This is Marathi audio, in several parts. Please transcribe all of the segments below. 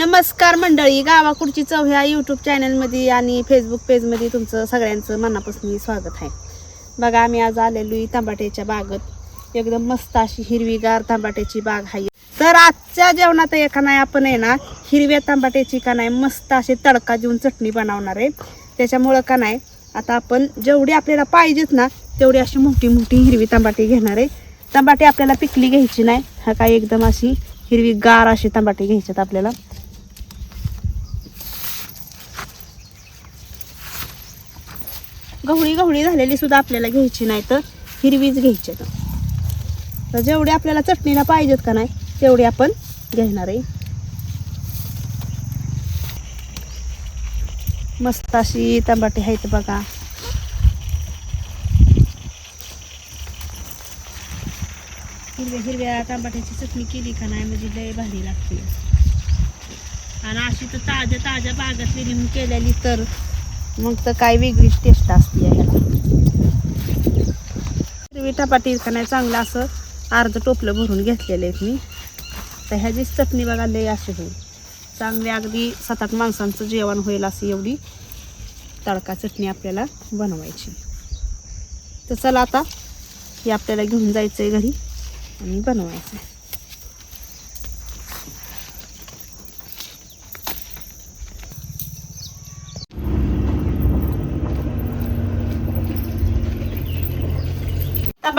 नमस्कार मंडळी गावाकुडची चव ह्या यूट्यूब चॅनलमध्ये आणि फेसबुक पेजमध्ये तुमचं सगळ्यांचं मनापासून स्वागत आहे. बघा आम्ही आज आलेलो आहे तांबाट्याच्या बागत. एकदम मस्त अशी हिरवीगार तांबाट्याची बाग आहे. तर आजच्या जेवणात एका नाही आपण आहे ना हिरव्या तांबाट्याची का नाही मस्त असे तडका देऊन चटणी बनवणार आहे. त्याच्यामुळं का नाही आता आपण जेवढी आपल्याला पाहिजेत ना तेवढी अशी मोठी मोठी हिरवी तांबाटी घेणार आहे. तांबाटी आपल्याला पिकली घ्यायची नाही. हा काय एकदम अशी हिरवी गार अशी तांबाटी घ्यायच्यात आपल्याला. गवळी गवळी झालेली सुद्धा आपल्याला घ्यायची नाही तर हिरवीच घ्यायची तर जेवढी आपल्याला चटणीला पाहिजेत का नाही तेवढी आपण घेणार आहे. मस्त अशी तंबाटी आहेत बघा. हिरव्या हिरव्या तांबाट्याची चटणी केली का नाही म्हणजे लय भारी लागते. आणि अशी तर ताज्या ताज्या बागातली लिहून केलेली तर मग तर काय वेगळीच टेस्ट असते ह्याला हिरवी टपाटी का नाही चांगलं असं अर्ध टोपलं भरून घेतलेले आहेत मी. तर ह्याचीच चटणी बघा लय अशी होईल. चांगली अगदी सात आठ माणसांचं जेवण होईल अशी एवढी तडका चटणी आपल्याला बनवायची. तर चला आता हे आपल्याला घेऊन जायचं आहे घरी आणि बनवायचं आहे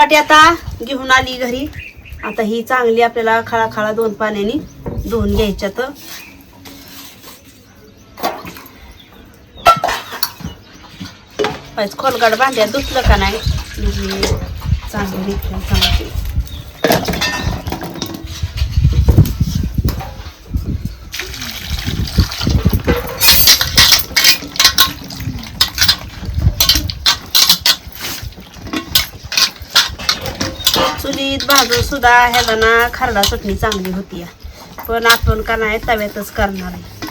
टमाटे आता घेऊन आली घरी. आता ही चांगली आपल्याला खळा खळा दोन पाण्याने धुवून घ्यायच्यात. पाहिजे खोलगड भांड्यात धुतलं का नाही? चांगली चांगली निघते टमाटे चुलीत भाजून सुद्धा ह्याला ना खरडा चटणी चांगली होती. पण आपण का नाही तव्यातच करणार आहे.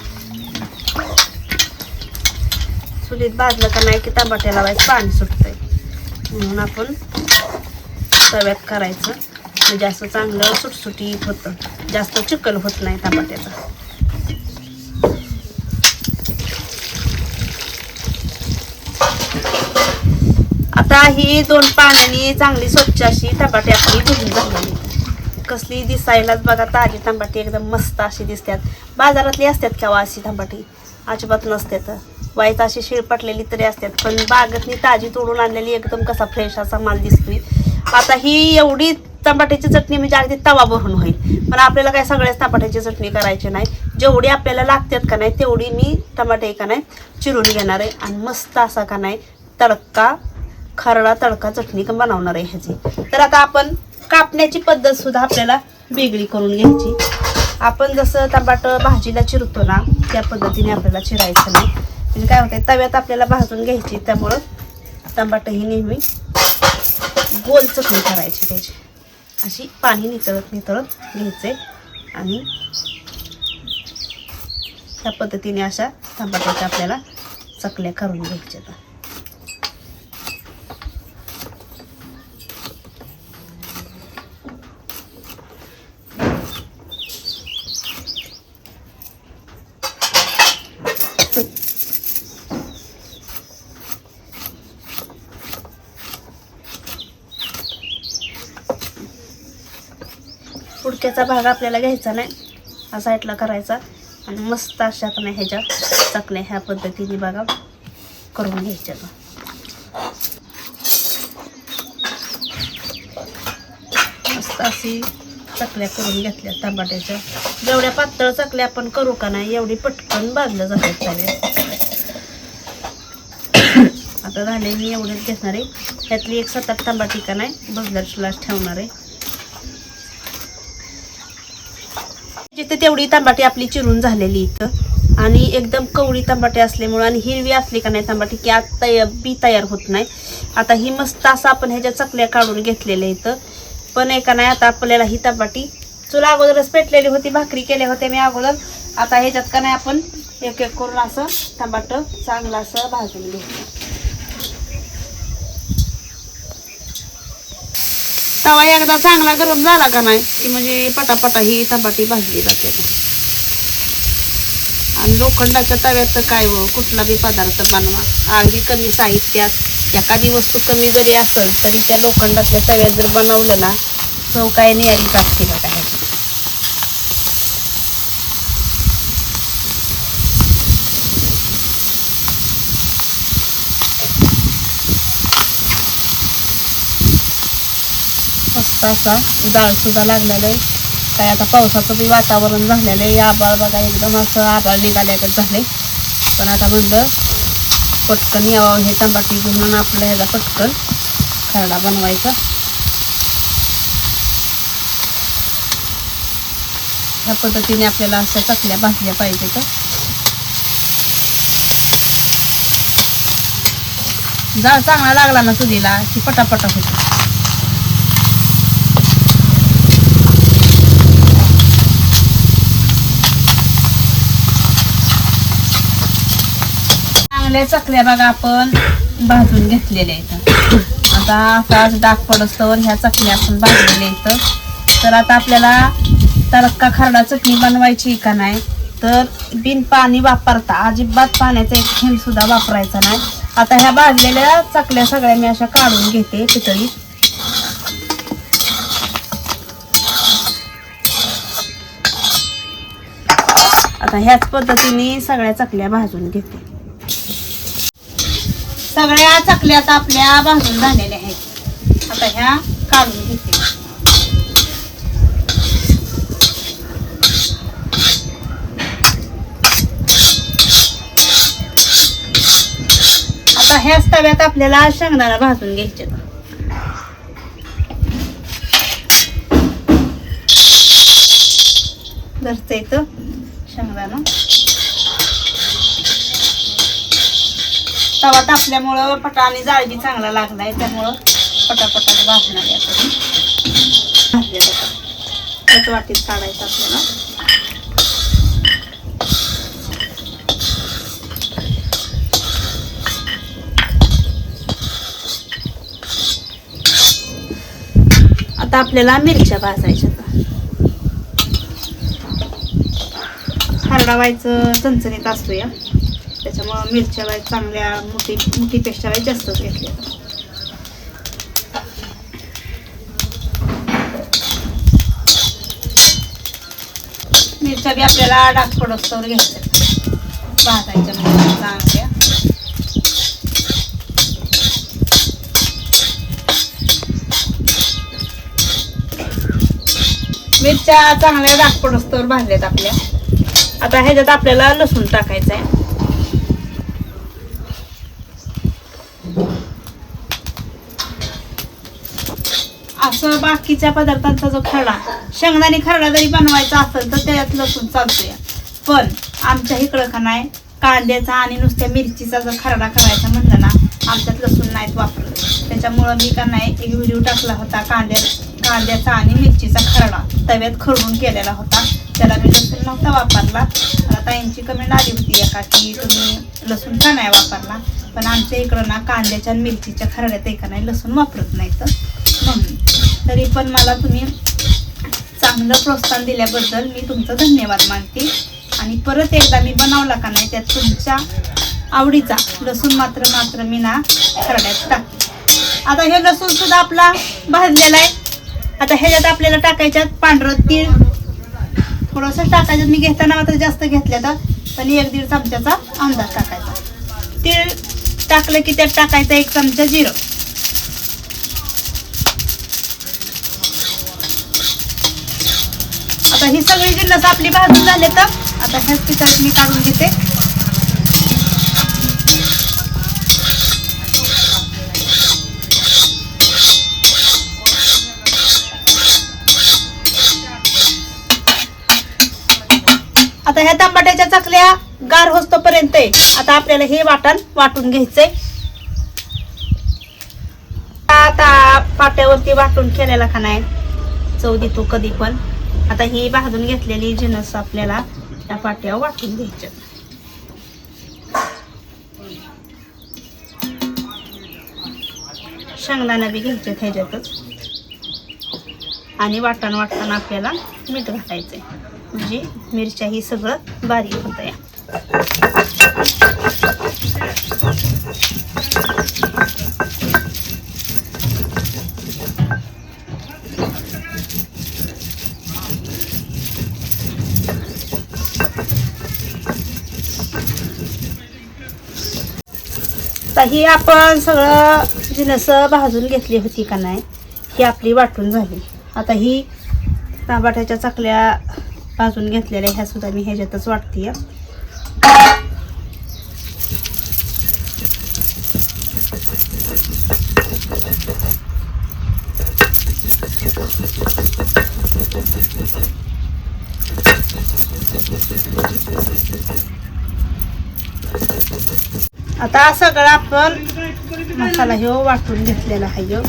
चुलीत भाजलं का नाही की टमाट्याला लावायचं पाणी सुटतंय. म्हणून आपण तव्यात करायचं. म्हणजे असं चांगलं सुटसुटीत होतं. जास्त चिकल होत नाही टमाट्याचा आता ही दोन पाण्याने चांगली स्वच्छ अशी टमाटे आपली भिजून झालेली. कसली दिसायलाच बघा ताजी टमाटी एकदम मस्त अशी दिसतात बाजारातली असतात केव्हा अशी टमाटी अजिबात नसतात वाईट अशी शिळपटलेली तरी असतात पण बागतनी ताजी तोडून आणलेली एकदम कसा फ्रेश असा माल दिसतोय. आता ही एवढी टमाट्याची चटणी म्हणजे अगदी तवा भरून होईल. पण आपल्याला काय सगळ्याच टमाट्याची चटणी करायची नाही. जेवढी आपल्याला लागतात का नाही तेवढी मी टमाटे का नाही चिरून घेणार आहे. आणि मस्त असा का नाही तडका खरडा तडका चटणी पण बनवणार आहे ह्याची. तर आता आपण कापण्याची पद्धत सुद्धा आपल्याला वेगळी करून घ्यायची. आपण जसं टमाट भाजीला चिरतो ना त्या पद्धतीने आपल्याला चिरायचं नाही. म्हणजे काय होतं तव्यात आपल्याला भाजून घ्यायची त्यामुळं टमाट ही नेहमी गोल चटणी करायची त्याची. अशी पाणी नितळत नितळत घ्यायचे आणि त्या पद्धतीने अशा टमाट्याच्या आपल्याला चकल्या करून घ्यायच्या. पुडक्याचा भाग आपल्याला घ्यायचा नाही. हा साईडला करायचा. आणि मस्त अशा का नाही ह्याच्या चकल्या ह्या पद्धतीने बघा करून घ्यायच्या मस्त अशी चकल्या करून घेतल्या टमाट्याच्या. जेवढ्या पातळ चकल्या आपण करू का नाही एवढी पटकन भाजलं जातात चालेल आता झाले मी एवढेच घेणार आहे. त्यातली एक सतत टमाटी का नाही भगदर ठेवणार आहे. जिथे तेवढी तांबाटी आपली चिरून झालेली इथं. आणि एकदम कवळी तांबाटी असल्यामुळं आणि हिरवी असली का नाही तांबाटी की आत तया बी तयार होत नाही. आता ही मस्त असं आपण ह्याच्या चकल्या काढून घेतलेल्या इथं. पण एका नाही आता आपल्याला ही तांबाटी चुला अगोदरच पेटलेली होती भाकरी केल्या होत्या मी अगोदर. आता ह्याच्यात का नाही आपण एक एक करून असं टमाट चांगलं असं भाजून घेतलं तवा एकदा चांगला गरम झाला का नाही की म्हणजे पटापटा ही टमाटी भाजली जाते आणि लोखंडाच्या तव्यात काय व कुठला बी पदार्थ बनवा. अगदी कमी साहित्यात एखादी वस्तू कमी जरी असेल तरी त्या लोखंडातल्या तव्यात जर बनवलं ना चव काय नियारीच लागते बघा ह्याची मस्त असा जाळ सुद्धा लागलेलं आहे. काय आता पावसाचं बी वातावरण झालेलं आहे. आबाळ बघा एकदम असं आबाळ निघाल्यागत झाले पण आता म्हणलं पटकन यावं हे तंबाटी घेऊन आपल्या ह्याला पटकन खरडा बनवायचा. ह्या पद्धतीने आपल्याला अशा चकल्या भाजल्या पाहिजे तर. जाळ चांगला लागला ना सुधीला की पटापटा होतो. चांगल्या चकल्या बघा आपण. भाजून घेतलेल्या इथं आता असा डाग पडस्तवर ह्या चकल्या आपण भाजलेल्या इथं तर आता आपल्याला तडका खरडा चटणी बनवायची का नाही तर बिन पाणी वापरता अजिबात पाण्याचा एक थेंब सुद्धा वापरायचा नाही. आता ह्या भाजलेल्या चकल्या सगळ्या मी अशा काढून घेते पितळी आता ह्याच पद्धतीने सगळ्या चकल्या भाजून घेते. सगळ्या चकल्या आता आपल्या भाजून झालेल्या आहेत. आता ह्या काढून घेते. आता ह्याच तव्यात आपल्याला शेंगदाणा भाजून घ्यायचे धरचं येतं शेंगदाणा. तवा तापल्यामुळं पटा आणि जाळबी चांगला लागलाय त्यामुळं पटापटात भाजणार आहे आता. भाजले त्याच वाटीत काढायचं आपल्याला. आता आपल्याला मिरच्या भाजायच्या हरडावायचं चणचणीत असतो या त्याच्यामुळं मिरच्या बाय चांगल्या मोठी मोठीपेक्षा बाय जास्तच घेतल्या मिरच्या बी आपल्याला डाक पडस्तवर घ्यायच्या. भाजायच्या म्हणजे चांगल्या. मिरच्या चांगल्या डाग पडस्तवर भाजल्यात आपल्या. आता ह्याच्यात आपल्याला लसूण टाकायचं आहे असं बाकीच्या पदार्थांचा जो खरडा शेंगदाणे खरडा जरी बनवायचा असेल तर त्याच्यात लसूण चालतोय. पण आमच्या इकडं का नाही कांद्याचा आणि नुसत्या मिरचीचा जर खरडा करायचा म्हणलं ना आमच्यात लसूण नाहीत वापरत. त्याच्यामुळं मी का नाही एक व्हिडिओ टाकला होता कांद्या कांद्याचा आणि मिरचीचा खरडा. तव्यात खरडून केलेला होता. त्याला मी लसूण नव्हता वापरला. मला ताईंची कमेंट आली होती एका की तुम्ही लसूण का नाही वापरला? पण आमच्या इकडं ना कांद्याच्या आणि मिरचीच्या खरड्यात एका नाही लसूण वापरत नाही तर म्हणून तरी पण मला तुम्ही चांगलं प्रोत्साहन दिल्याबद्दल मी तुमचं धन्यवाद मानते. आणि परत एकदा मी बनवला का नाही त्यात तुमच्या आवडीचा लसूण मात्र मात्र मी ना खरड्यात टाकते. आता हे लसूण सुद्धा आपला भाजलेला आहे. आता ह्याच्यात आपल्याला टाकायच्यात पांढरं तीळ. थोडंसं टाकायचं मी घेताना मात्र जास्त घेतल्या तर पण एक दीड चमच्याचा अंदाज टाकायचा. तीळ टाकलं की त्यात टाकायचं एक चमचा जिरं. आता ही सगळी जिन्नस आपली भाजून झाले तर आता ह्याच पिठात मी काढून घेते. आता ह्या तांबाट्याच्या चकल्या गार होस्तोपर्यंत आहे. आता आपल्याला हे वाटण वाटून घ्यायचंय. आता पाट्यावरती वाटून केलेला का नाही चव देतो कधी पण. आता ही भाजून घेतलेली जिनस आपल्याला त्या पाट्यावर वाटून घ्यायच्या शेंगदाणा बी घ्यायचे ह्याच्यातच. आणि वाटण वाटताना आपल्याला मीठ घालायचंय. म्हणजे मिरच्या ही सगळं बारीक होतं या ही आपण सगळं जिनस भाजून घेतली होती का नाही ही आपली वाटून झाली. आता ही टमाट्याच्या चकल्या भाजून घेतलेल्या ह्या सुद्धा मी ह्याच्यातच वाटते आता सगळा आपण मसाला ह्यो वाटून घेतलेला आहे ह्यो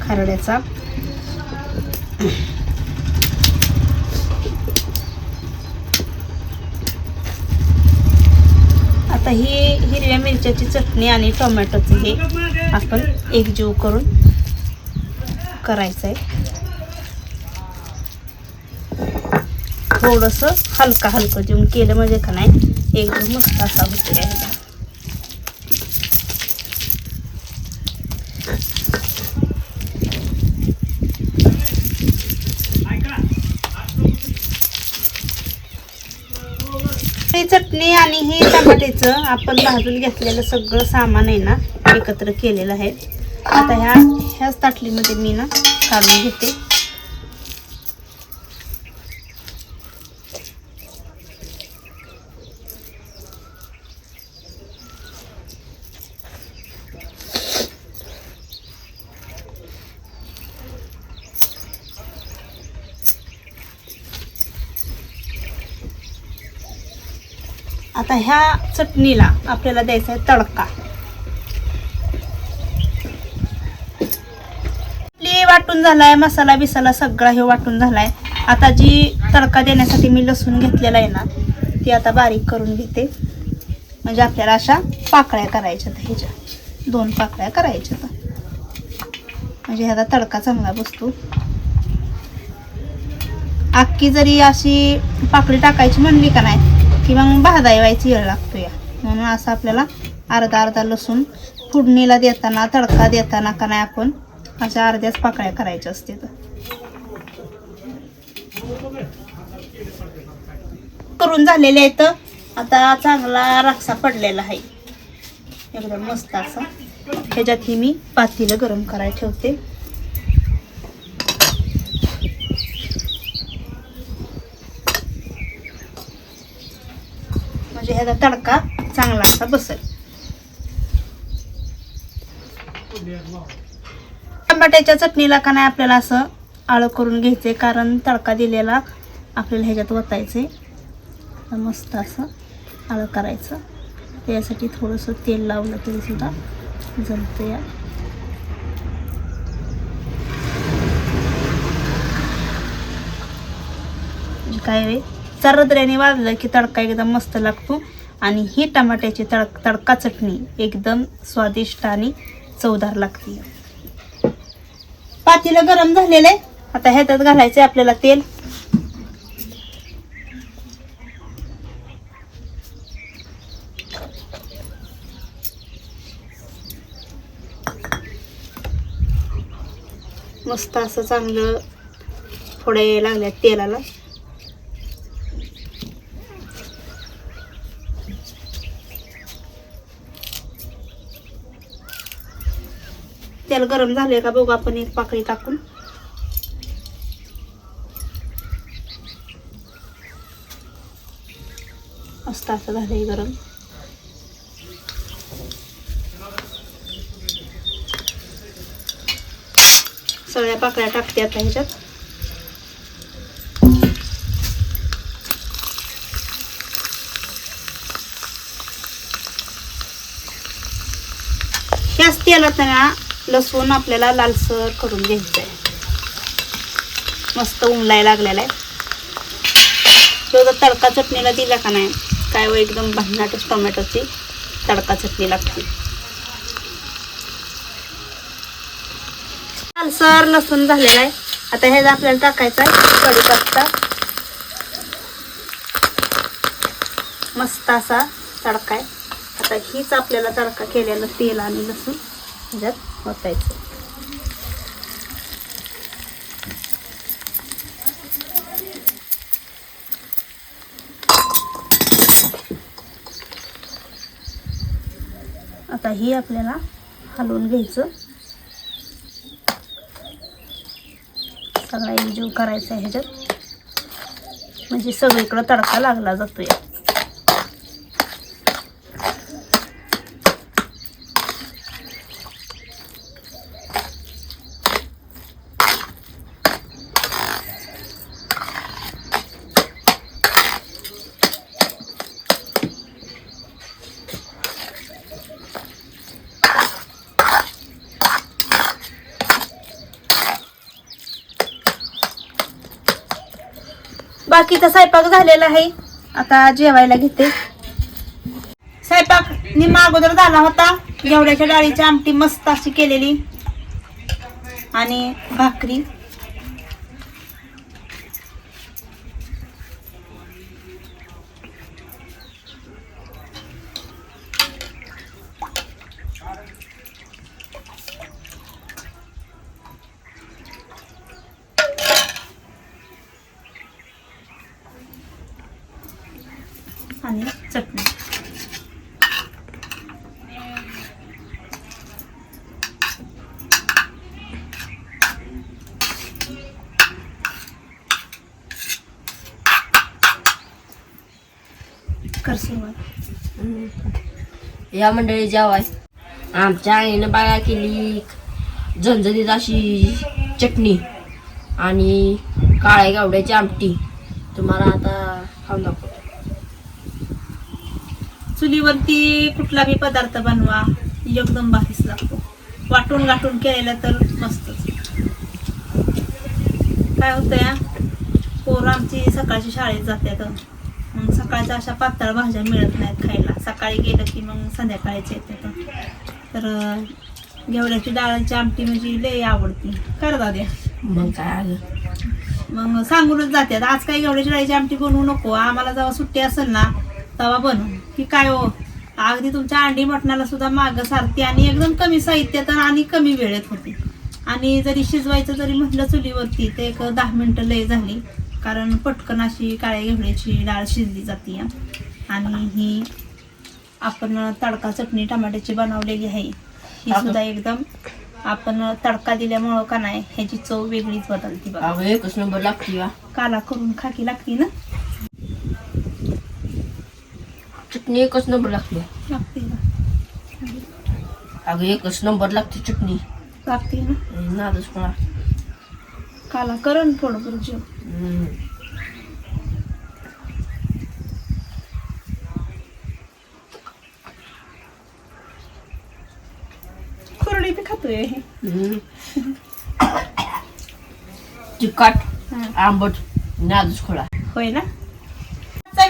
खरड्याचा. आता ही हिरव्या मिरच्याची चटणी आणि टोमॅटोचं हे आपण एकजीव करून करायचं आहे थोडंसं हलका हलकं जेवण केलं म्हणजे का नाही एकदम मस्त असा होतो आहे ही चटणी आणि ही टमाट्याचं आपण भाजून घेतलेलं सगळं सामान आहे ना एकत्र केलेलं आहे. आता ह्या ह्याच ताटलीमध्ये मी ना काढून घेते. आता ह्या चटणीला आपल्याला द्यायचा आहे तडका. आपली वाटून झालाय मसाला बिसाला सगळा हे वाटून झालाय. आता जी तडका देण्यासाठी मी लसूण घेतलेला आहे ना ती आता बारीक करून घेते. म्हणजे आपल्याला अशा पाकळ्या करायच्या ह्याच्या. दोन पाकळ्या करायच्या म्हणजे ह्याचा तडका चांगला बसतो. अख्खी जरी अशी पाकळी टाकायची म्हणली का नाही की मग भाजायवायची वेळ लागतो या म्हणून असं आपल्याला अर्धा अर्धा लसूण फोडणीला देताना तडका देताना का नाही आपण अशा अर्ध्याच पाकळ्या करायच्या असते तर. करून झालेले आहेत आता चांगला राक्षा पडलेला आहे. एकदम मस्त असा. ह्याच्यात ही मी पातीला गरम करायला ठेवते. म्हणजे ह्याचा तडका चांगला असा बसेल. टमाट्याच्या चटणीला का नाही आपल्याला असं आळं करून घ्यायचे कारण तडका दिलेला आपल्याला ह्याच्यात ओतायचे मस्त असं आळं करायचं. त्यासाठी थोडंसं तेल लावलं तरी सुद्धा जमतं या. काय वे वाजलं की तडका एकदम मस्त लागतो. आणि ही टमाट्याची तड तडका चटणी एकदम स्वादिष्ट आणि चवदार लागते. पातीला गरम झालेलं आहे. आता ह्याच्यात घालायचं आहे आपल्याला तेल. मस्त असं चांगलं थोडे लागल्या तेलाला. तेल गरम झाले का बघू आपण एक पाकळी टाकून. मस्त असं झालंय गरम. सगळ्या पाकळ्या टाकते आता ह्याच्यात. ह्याच तेलात ना लसूण आपल्याला लालसर करून घ्यायचं आहे. मस्त उमलाय लागलेला आहे. तो जर तडका चटणीला दिला का नाही काय व एकदम भन्नाटच टोमॅटोची तडका चटणी लागते. लालसर लसूण झालेला आहे. आता हे आपल्याला टाकायचं आहे कढीपत्ता. मस्त असा तडका आहे. आता हीच आपल्याला तडका केलेलं तेल आणि लसूण ह्याच्यात ओतायचं आता ही आपल्याला हलवून घ्यायचं. सगळा एकजीव करायचा आहे ह्याच्यात. म्हणजे सगळीकडं तडका लागला जातो या बाकीचा स्वयंपाक झालेला आहे. आता जेवायला घेते. स्वयंपाक निम्मा अगोदर झाला होता. घेवड्याच्या डाळीची आमटी मस्त अशी केलेली. आणि भाकरी. आणि चटणी. या मंडळी जेवाय. आमच्या आईनं बाया केली झणझणीत अशी चटणी आणि काळ्या गावड्याची आमटी. तुम्हाला आता खाऊन दाखवतो. चुलीवरती कुठला बी पदार्थ बनवा एकदम भारीच लागतो. वाटून गाठून केलेला तर मस्तच. काय होतंय पोरं आमची सकाळची शाळेत जातात मग सकाळच्या अशा पातळ भाज्या मिळत नाहीत खायला. सकाळी गेलं की मग संध्याकाळीच येतात तर घेवड्याची डाळाची आमटी म्हणजे लय आवडती. कर दाद्या? मग काय? आलं मग सांगूनच जातात आज काही घेवड्याची डाळीची आमटी बनवू नको. आम्हाला जेव्हा सुट्टी असेल ना तेव्हा बनवू की काय हो? अगदी तुमच्या अंडी मटणाला सुद्धा मागं सारते आणि एकदम कमी साहित्यात आणि कमी वेळेत होते. आणि जरी शिजवायचं जरी म्हटलं चुलीवरती ते एक दहा मिनिटं लय झाली. कारण पटकन अशी काळ्या घेवड्याची डाळ शिजली जाते. आणि ही आपण तडका चटणी टमाट्याची बनवलेली आहे. ही सुद्धा एकदम आपण तडका दिल्यामुळं का नाही ह्याची चव वेगळीच बदलते बघा. एकच नंबर लागते काला करून खाकी लागती ना? चटणी एकच नंबर लागते. लागते ना. अगं एकच नंबर लागते चटणी लागते ना. नादच पळा काला करण थोडं बरं जेव. खुरडी बी खातोय हे. तिखट हा. आंबट नादच खोळा होय ना?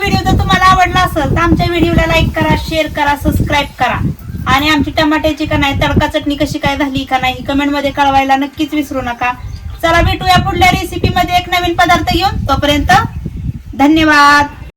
व्हिडिओ जर तुम्हाला आवडला असेल तर आमच्या व्हिडिओला लाईक करा शेअर करा सबस्क्राईब करा. आणि आमची टमाट्याची का नाही तडका चटणी कशी काय झाली का नाही कमेंटमध्ये कळवायला नक्कीच विसरू नका. चला भेटूया पुढल्या रेसिपी मध्ये एक नवीन पदार्थ घेऊन. तोपर्यंत धन्यवाद.